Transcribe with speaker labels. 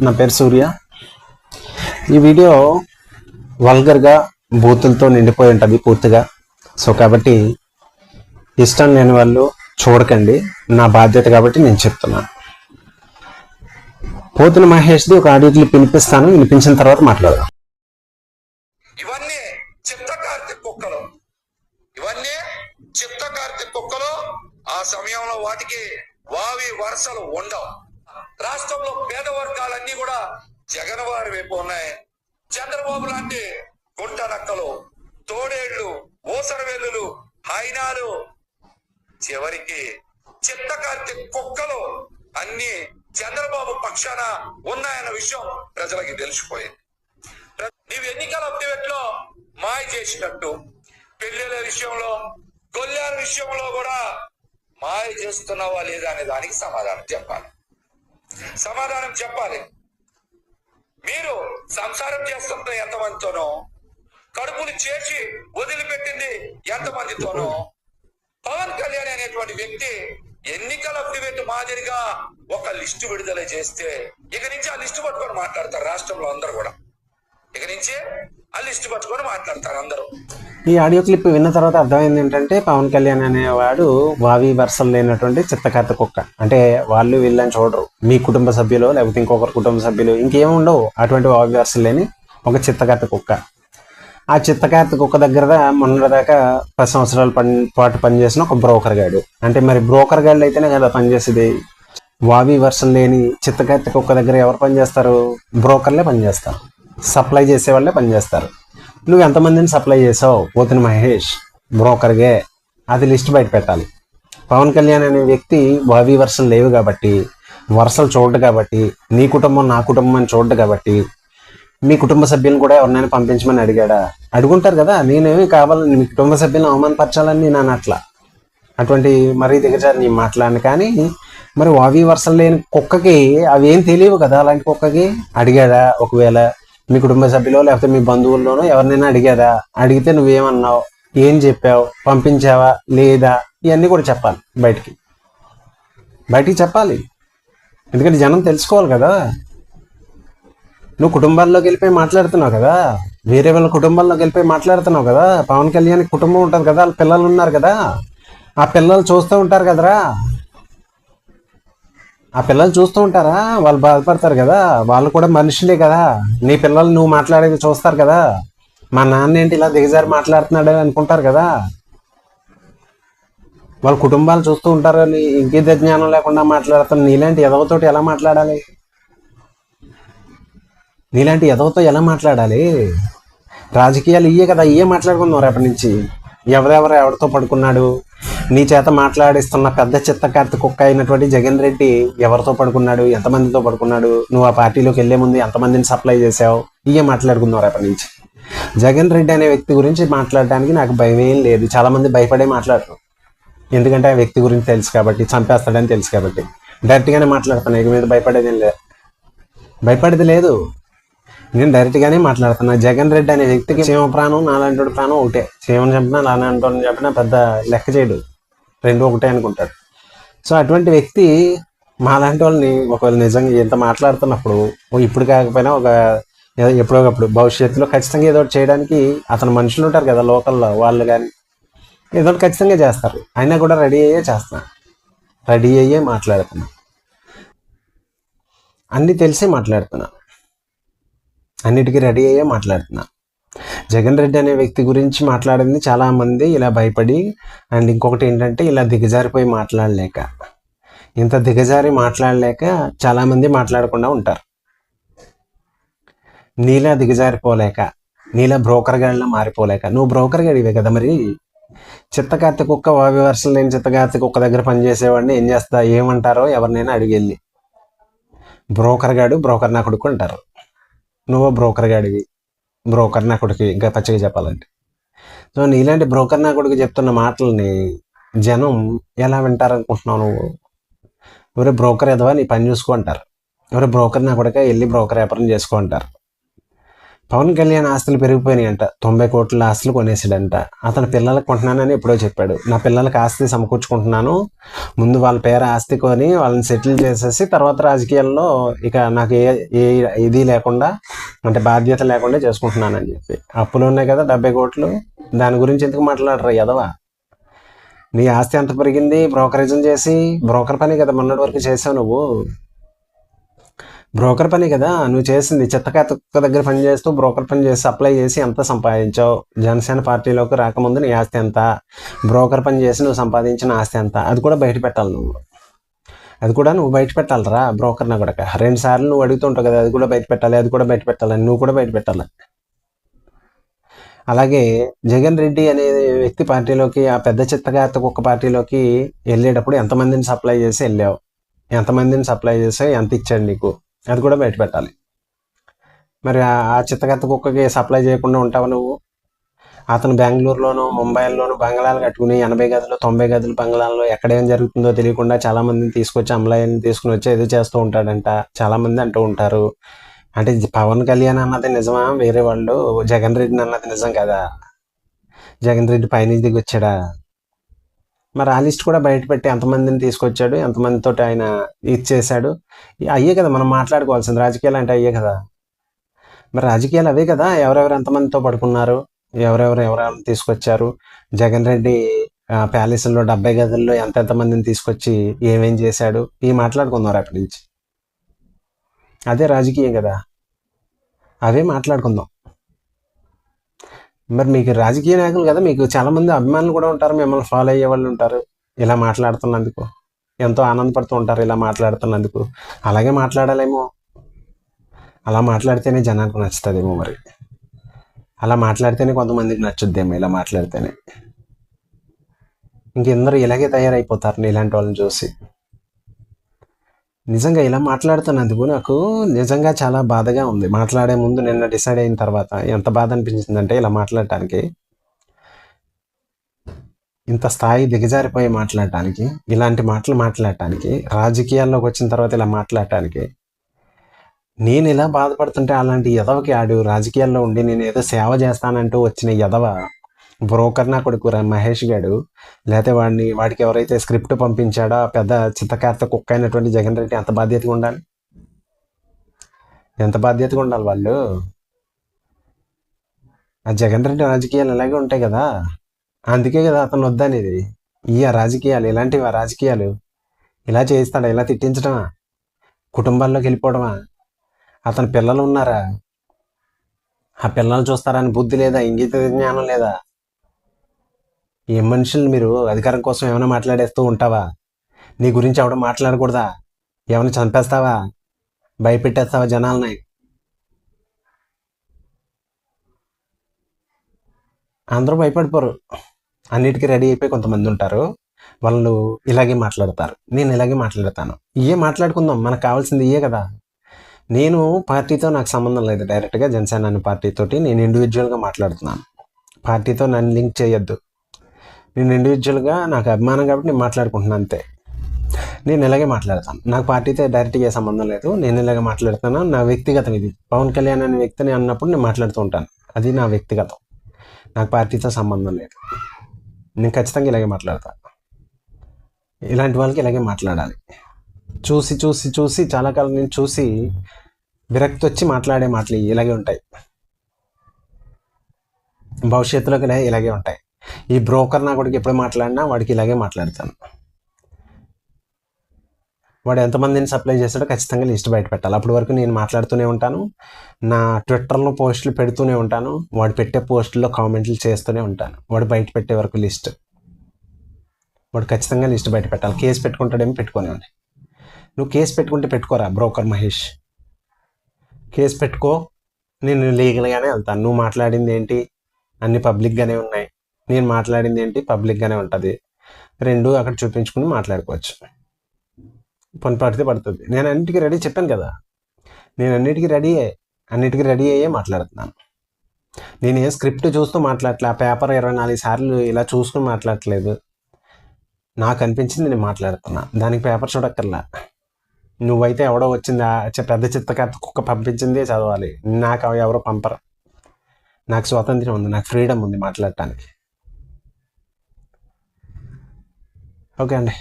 Speaker 1: నా పేరు సూర్య. ఈ వీడియో వల్గర్గా బూతులతో నిండిపోయి ఉంటుంది పూర్తిగా. సో కాబట్టి ఇష్టం లేని వాళ్ళు చూడకండి. నా బాధ్యత కాబట్టి నేను చెప్తున్నాను. పోతున మహేష్ది ఒక ఆడియో క్లిప్ వినిపిస్తాను. వినిపించిన తర్వాత మాట్లాడదాం.
Speaker 2: ఇవన్నీ కుక్కలు. ఇవన్నీ కుక్కలు ఆ సమయంలో వాటికి వావి వరుసలు ఉండవు. రాష్ట్రంలో పేద వర్గాలన్నీ కూడా జగన్ వారి వైపు ఉన్నాయి. చంద్రబాబు లాంటి గుంట నక్కలు తోడేళ్ళు ఊసరవెల్లులు హైనాలు చివరికి చిత్తకార్తె కుక్కలు అన్ని చంద్రబాబు పక్షాన ఉన్నాయన్న విషయం ప్రజలకి తెలిసిపోయింది. నీవు ఎన్నికల అప్డేట్లో మాయ చేసినట్టు పెళ్ళిళ్ళ విషయంలో గొల్లెల విషయంలో కూడా మాయ చేస్తున్నావా లేదా అనే దానికి సమాధానం చెప్పాలి. సమాధానం చెప్పాలి. మీరు సంసారం చేస్తున్న ఎంతమందితోనో కడుపులు చేసి వదిలిపెట్టింది ఎంతమందితోనో పవన్ కళ్యాణ్ అనేటువంటి వ్యక్తి ఎన్నికల అప్డేట్ మాదిరిగా ఒక లిస్టు విడుదల చేస్తే ఇక నుంచి ఆ లిస్టు పట్టుకొని మాట్లాడతారు రాష్ట్రంలో అందరూ కూడా. ఇక నుంచి ఆ లిస్టు పట్టుకొని మాట్లాడతారు అందరూ.
Speaker 1: ఈ ఆడియో క్లిప్ విన్న తర్వాత అర్థమైంది ఏంటంటే పవన్ కళ్యాణ్ అనేవాడు వావి వరుసలు లేనటువంటి చిత్తకర్త కుక్క. అంటే వాళ్ళు వీళ్ళని చూడరు. మీ కుటుంబ సభ్యులు లేకపోతే ఇంకొకరు కుటుంబ సభ్యులు ఇంకేముండవు అటువంటి వావి వరుసలు లేని ఒక చిత్తకర్త కుక్క. ఆ చిత్తకర్త కుక్క దగ్గర మొన్నటిదాకా పది సంవత్సరాల పని పాటు పనిచేసిన ఒక బ్రోకర్ గాడు. అంటే మరి బ్రోకర్ గాళ్ళు అయితేనే కదా పనిచేసేది వావి వర్షన్ లేని చిత్తకర్త కుక్క దగ్గర ఎవరు పనిచేస్తారు బ్రోకర్లే పనిచేస్తారు సప్లై చేసే వాళ్ళే పనిచేస్తారు నువ్వు ఎంతమందిని సప్లై చేసావు? పోతున్న మహేష్ బ్రోకర్గే అది లిస్ట్ బయట పెట్టాలి. పవన్ కళ్యాణ్ అనే వ్యక్తి భావి వరుసలు లేవు కాబట్టి వరుసలు చూడడు కాబట్టి నీ కుటుంబం నా కుటుంబం అని చూడడు కాబట్టి మీ కుటుంబ సభ్యులను కూడా ఎవరినైనా పంపించమని అడిగాడా? అడుగుంటారు కదా నేనేమి కావాలని మీ కుటుంబ సభ్యులను అవమానపరచాలని నేను అనట్లా. అటువంటి మరీ దిగజారి నేను మాట్లాడను కానీ మరి వావి వరుసలు లేని కుక్కకి అవి ఏం తెలియవు కదా అలాంటి కుక్కకి? అడిగాడా ఒకవేళ? మీ కుటుంబ సభ్యులో లేకపోతే మీ బంధువుల్లోనో ఎవరినైనా అడిగారా? అడిగితే నువ్వేమన్నావు? ఏం చెప్పావు? పంపించావా? లేదా? ఇవన్నీ కూడా చెప్పాలి బయటికి. బయటికి చెప్పాలి. ఎందుకంటే జనం తెలుసుకోవాలి కదా. నువ్వు కుటుంబాల్లోకి వెళ్ళిపోయి మాట్లాడుతున్నావు కదా. వేరే వాళ్ళ కుటుంబాల్లోకి వెళ్ళిపోయి మాట్లాడుతున్నావు కదా. పవన్ కళ్యాణ్ కుటుంబం ఉంటుంది కదా. వాళ్ళ పిల్లలు ఉన్నారు కదా. ఆ పిల్లలు చూస్తూ ఉంటారు కదరా. ఆ పిల్లలు చూస్తూ ఉంటారా? వాళ్ళు బాధపడతారు కదా. వాళ్ళు కూడా మనుషులే కదా. నీ పిల్లలు నువ్వు మాట్లాడేది చూస్తారు కదా. మా నాన్న ఏంటి ఇలా దిగజారి మాట్లాడుతున్నాడు అనుకుంటారు కదా. వాళ్ళ కుటుంబాలు చూస్తూ ఉంటారు అని ఇంకేద జ్ఞానం లేకుండా మాట్లాడుతాను నీలాంటి ఎదవతోటి ఎలా మాట్లాడాలి? నీలాంటి ఎదవతో ఎలా మాట్లాడాలి? రాజకీయాలు ఇయ్యే కదా. ఇయ్యే మాట్లాడుకుందాం రేపటి నుంచి. ఎవరెవరు ఎవరితో పడుకున్నాడు? నీ చేత మాట్లాడిస్తున్న పెద్ద చిత్తకార్తి కుక్క అయినటువంటి జగన్ రెడ్డి ఎవరితో పడుకున్నాడు? ఎంతమందితో పడుకున్నాడు? నువ్వు ఆ పార్టీలోకి వెళ్ళే ముందు ఎంతమందిని సప్లై చేసావు ఇయ్యే మాట్లాడుకుందాం రేపటి నుంచి. జగన్ రెడ్డి అనే వ్యక్తి గురించి మాట్లాడడానికి నాకు భయం ఏం లేదు. చాలా మంది భయపడే మాట్లాడరు. ఎందుకంటే ఆ వ్యక్తి గురించి తెలుసు కాబట్టి చంపేస్తాడని తెలుసు కాబట్టి. డైరెక్ట్గానే మాట్లాడతాను. ఇక మీద భయపడేది లేదు. భయపడేది లేదు. నేను డైరెక్ట్గానే మాట్లాడుతున్నా జగన్ రెడ్డి అనే వ్యక్తికి చీమ ప్రాణం నాలాంటి ప్రాణం ఒకటే. చీమని చంపినా నాలాంటి చెప్పినా పెద్ద లెక్క చేయడు. రెండు ఒకటే అనుకుంటాడు. సో అటువంటి వ్యక్తి మాలాంటి వాళ్ళని ఒకవేళ నిజంగా ఎంత మాట్లాడుతున్నప్పుడు ఇప్పుడు కాకపోయినా ఒక ఏదో ఎప్పుడో ఒకప్పుడు భవిష్యత్తులో ఖచ్చితంగా ఏదో ఒకటి చేయడానికి అతను మనుషులు ఉంటారు కదా లోకల్లో వాళ్ళు కానీ ఏదో ఒకటి ఖచ్చితంగా చేస్తారు. అయినా కూడా రెడీ అయ్యే చేస్తున్నాను రెడీ అయ్యే మాట్లాడుతున్నా. అన్నీ తెలిసి మాట్లాడుతున్నా. అన్నిటికీ రెడీ అయ్యే మాట్లాడుతున్నా. జగన్ రెడ్డి అనే వ్యక్తి గురించి మాట్లాడింది చాలా మంది ఇలా భయపడి అండ్ ఇంకొకటి ఏంటంటే ఇలా దిగజారిపోయి మాట్లాడలేక. ఇంత దిగజారి మాట్లాడలేక చాలామంది మాట్లాడకుండా ఉంటారు. నీలా దిగజారిపోలేక నీలా బ్రోకర్ గాడిలా మారిపోలేక. నువ్వు బ్రోకర్ గడివే కదా మరి? చిత్తకార్తె కుక్క వావి వర్షం లేని చిత్తకార్తె కుక్క దగ్గర పనిచేసేవాడిని ఏం చేస్తా ఏమంటారో ఎవరినైనా అడిగెళ్ళి. బ్రోకర్ గాడు బ్రోకర్ నా కొడుకు అంటారు నువ్వు బ్రోకర్ గాడివి. బ్రోకర్ నా కొడుకు ఇంకా పచ్చగా చెప్పాలంటే. సో నీలాంటి బ్రోకర్ నా కొడుకు చెప్తున్న మాటల్ని జనం ఎలా వింటారనుకుంటున్నావు నువ్వు? ఎవరే బ్రోకర్ ఎదవా? నీ పని చూసుకో అంటారు. ఎవరే బ్రోకర్ నా కొడుక వెళ్ళి బ్రోకర్ వ్యాపారం చేసుకో అంటారు. పవన్ కళ్యాణ్ ఆస్తులు పెరిగిపోయినాయంట. తొంభై కోట్ల ఆస్తులు కొనేసాడంట. అతను పిల్లలకు కొంటున్నానని ఎప్పుడో చెప్పాడు. నా పిల్లలకి ఆస్తి సమకూర్చుకుంటున్నాను. ముందు వాళ్ళ పేరు ఆస్తి కొని వాళ్ళని సెటిల్ చేసేసి తర్వాత రాజకీయాల్లో ఇక నాకు ఏ ఏ ఇది లేకుండా అంటే బాధ్యత లేకుండా చేసుకుంటున్నానని చెప్పి. అప్పులు ఉన్నాయి కదా డెబ్బై కోట్లు. దాని గురించి ఎందుకు మాట్లాడరు ఎదవా నీ ఆస్తి ఎంత పెరిగింది? బ్రోకరేజం చేసి బ్రోకర్ పని కదా మొన్నటి వరకు చేసావు నువ్వు. బ్రోకర్ పని కదా నువ్వు చేసింది. చెత్తకాత దగ్గర పని చేస్తూ బ్రోకర్ పని చేసి అప్లై చేసి ఎంత సంపాదించావు? జనసేన పార్టీలోకి రాకముందు నీ ఆస్తి ఎంత? బ్రోకర్ పని చేసి నువ్వు సంపాదించిన ఆస్తి ఎంత? అది కూడా బయట పెట్టాలి నువ్వు. అది కూడా నువ్వు బయట పెట్టాలరా బ్రోకర్న కూడా. రెండు సార్లు నువ్వు అడుగుతుంటావు కదా అది కూడా బయట పెట్టాలి అది కూడా బయట పెట్టాలి నువ్వు కూడా బయట పెట్టాలి. అలాగే జగన్ రెడ్డి అనే వ్యక్తి పార్టీలోకి ఆ పెద్ద చిత్తగాత కుక్క పార్టీలోకి వెళ్ళేటప్పుడు ఎంతమందిని సప్లై చేసి వెళ్ళావు? ఎంతమందిని సప్లై చేసి ఎంత ఇచ్చాడు నీకు? అది కూడా బయట పెట్టాలి. మరి ఆ- ఆ చిత్తగత్త కుక్కకి సప్లై చేయకుండా ఉంటావు నువ్వు? అతను బెంగళూరులోను ముంబైలోను బంగ్లాలు కట్టుకుని ఎనభై గదులు తొంభై గదులు బంగ్లాల్లో ఎక్కడేం జరుగుతుందో తెలియకుండా చాలా మందిని తీసుకొచ్చి అమ్మాయిని తీసుకుని వచ్చి ఏదో చేస్తూ ఉంటాడంట. చాలామంది అంటూ ఉంటారు. అంటే పవన్ కళ్యాణ్ అన్నది నిజమా? వేరే వాళ్ళు జగన్ రెడ్డి అన్నది నిజం కదా? జగన్ రెడ్డి పైనుంచి దిగి వచ్చాడా మరి ఆ లిస్ట్ కూడా బయట పెట్టి ఎంతమందిని తీసుకొచ్చాడు? ఎంతమందితో ఆయన ఇచ్చేసాడు అయ్యే కదా మనం మాట్లాడుకోవాల్సింది. రాజకీయాలు అంటే అయ్యే కదా. మరి రాజకీయాలు అవే కదా? ఎవరెవరు ఎంతమందితో పడుకున్నారు? ఎవరెవరు ఎవరెవరు తీసుకొచ్చారు? జగన్ రెడ్డి ప్యాలెస్లో డెబ్బై గదుల్లో ఎంతెంత మందిని తీసుకొచ్చి ఏమేం చేశాడు? ఇవి మాట్లాడుకుందాం రేపటి నుంచి. అదే రాజకీయం కదా. అవే మాట్లాడుకుందాం. మరి మీకు రాజకీయ నాయకులు కదా మీకు చాలా మంది అభిమానులు కూడా ఉంటారు మిమ్మల్ని ఫాలో అయ్యే వాళ్ళు ఉంటారు. ఇలా మాట్లాడుతున్నందుకు ఎంతో ఆనందపడుతూ ఉంటారు ఇలా మాట్లాడుతున్నందుకు. అలాగే మాట్లాడాలేమో. అలా మాట్లాడితేనే జనానికి నచ్చుతుందేమో మరి. అలా మాట్లాడితేనే కొంతమందికి నచ్చుద్దేమో ఇలా మాట్లాడితేనే. ఇంకెందరూ ఇలాగే తయారైపోతారు ఇలాంటి వాళ్ళని చూసి. నిజంగా ఇలా మాట్లాడుతున్నందుకు నాకు నిజంగా చాలా బాధగా ఉంది. మాట్లాడే ముందు నిన్న డిసైడ్ అయిన తర్వాత ఎంత బాధ అనిపించిందంటే ఇలా మాట్లాడటానికి. ఇంత స్థాయి దిగజారిపోయి మాట్లాడటానికి ఇలాంటి మాటలు మాట్లాడటానికి రాజకీయాల్లోకి వచ్చిన తర్వాత ఇలా మాట్లాడటానికి నేను ఇలా బాధపడుతుంటే అలాంటి ఎదవకి ఆడు రాజకీయాల్లో ఉండి నేను ఏదో సేవ చేస్తానంటూ వచ్చిన ఎదవ బ్రోకర్ నా కొడుకు మహేష్ గాడు. లేకపోతే వాడిని వాడికి ఎవరైతే స్క్రిప్ట్ పంపించాడో పెద్ద చిత్తకార్త కుక్క అయినటువంటి జగన్ రెడ్డి ఎంత బాధ్యతగా ఉండాలి? ఎంత బాధ్యతగా ఉండాలి వాళ్ళు? ఆ జగన్ రెడ్డి రాజకీయాలు ఇలాగే ఉంటాయి కదా. అందుకే కదా అతను వద్దనేది. ఈ రాజకీయాలు ఇలాంటివి ఆ రాజకీయాలు. ఇలా చేయిస్తాడా ఇలా తిట్టించడమా కుటుంబాల్లోకి వెళ్ళిపోవడమా అతని పిల్లలు ఉన్నారా? ఆ పిల్లలు చూస్తారని బుద్ధి లేదా ఇంగిత జ్ఞానం లేదా? ఏ మనుషులు మీరు అధికారం కోసం ఏమైనా మాట్లాడేస్తూ ఉంటావా? నీ గురించి ఎవడం మాట్లాడకూడదా? ఏమైనా చంపేస్తావా? భయపెట్టేస్తావా జనాలని? అందరూ భయపడిపోరు. అన్నిటికీ రెడీ అయిపోయి కొంతమంది ఉంటారు. వాళ్ళు ఇలాగే మాట్లాడతారు. నేను ఇలాగే మాట్లాడతాను. ఇయే మాట్లాడుకుందాం. మనకు కావాల్సింది ఇయే కదా. నేను పార్టీతో నాకు సంబంధం లేదు. డైరెక్ట్గా జనసేన అనే పార్టీతోటి నేను ఇండివిజువల్గా మాట్లాడుతున్నాను. పార్టీతో నన్ను లింక్ చేయొద్దు. నేను ఇండివిజువల్గా నాకు అభిమానం కాబట్టి నేను మాట్లాడుకుంటున్నాను అంతే. నేను ఇలాగే మాట్లాడతాను. నాకు పార్టీతో డైరెక్ట్గా ఏ సంబంధం లేదు. నేను ఇలాగే మాట్లాడుతాను నా వ్యక్తిగతం ఇది. పవన్ కళ్యాణ్ అనే వ్యక్తిని అన్నప్పుడు నేను మాట్లాడుతూ ఉంటాను. అది నా వ్యక్తిగతం. నాకు పార్టీతో సంబంధం లేదు. నేను ఖచ్చితంగా ఇలాగే మాట్లాడతాను ఇలాంటి వాళ్ళకి ఇలాగే మాట్లాడాలి. చూసి చూసి చూసి చాలా కాలం నేను చూసి విరక్తి వచ్చి మాట్లాడే మాటలు ఇలాగే ఉంటాయి. భవిష్యత్తులో కూడా ఇలాగే ఉంటాయి. ఈ బ్రోకర్ నా కొడుకు ఎప్పుడు మాట్లాడినా వాడికి ఇలాగే మాట్లాడతాను. వాడు ఎంతమందిని సప్లై చేస్తాడో ఖచ్చితంగా లిస్ట్ బయట పెట్టాలి. అప్పటి వరకు నేను మాట్లాడుతూనే ఉంటాను. నా ట్విట్టర్లో పోస్టులు పెడుతూనే ఉంటాను. వాడు పెట్టే పోస్టుల్లో కామెంట్లు చేస్తూనే ఉంటాను. వాడు బయట పెట్టే వరకు లిస్ట్. వాడు ఖచ్చితంగా లిస్ట్ బయట పెట్టాలి. కేసు పెట్టుకుంటాడేమో పెట్టుకోనివ్వండి. నువ్వు కేసు పెట్టుకుంటే పెట్టుకోరా బ్రోకర్ మహేష్? కేసు పెట్టుకో నేను లీగల్గానే వెళ్తాను నువ్వు మాట్లాడింది ఏంటి అన్ని పబ్లిక్గానే ఉన్నాయి. నేను మాట్లాడింది ఏంటి పబ్లిక్గానే ఉంటుంది. రెండు అక్కడ చూపించుకుని మాట్లాడుకోవచ్చు. పని పడితే పడుతుంది. నేను అన్నిటికీ రెడీ చెప్పాను కదా. నేను అన్నిటికీ రెడీ అన్నిటికీ రెడీ అయ్యే మాట్లాడుతున్నాను. నేను ఏ స్క్రిప్ట్ చూస్తూ మాట్లాడలే ఆ పేపర్ ఇరవై నాలుగు సార్లు ఇలా చూసుకుని మాట్లాడట్లేదు. నాకు అనిపించింది నేను మాట్లాడుతున్నా. దానికి పేపర్ చూడక్కర్లా. నువ్వైతే ఎవడో వచ్చింది పెద్ద చిత్తకర్త కుక్క పంపించిందే చదవాలి. నాకు అవి ఎవరో పంపరు. నాకు స్వాతంత్రం ఉంది నాకు ఫ్రీడమ్ ఉంది మాట్లాడటానికి. ఓకే అండి.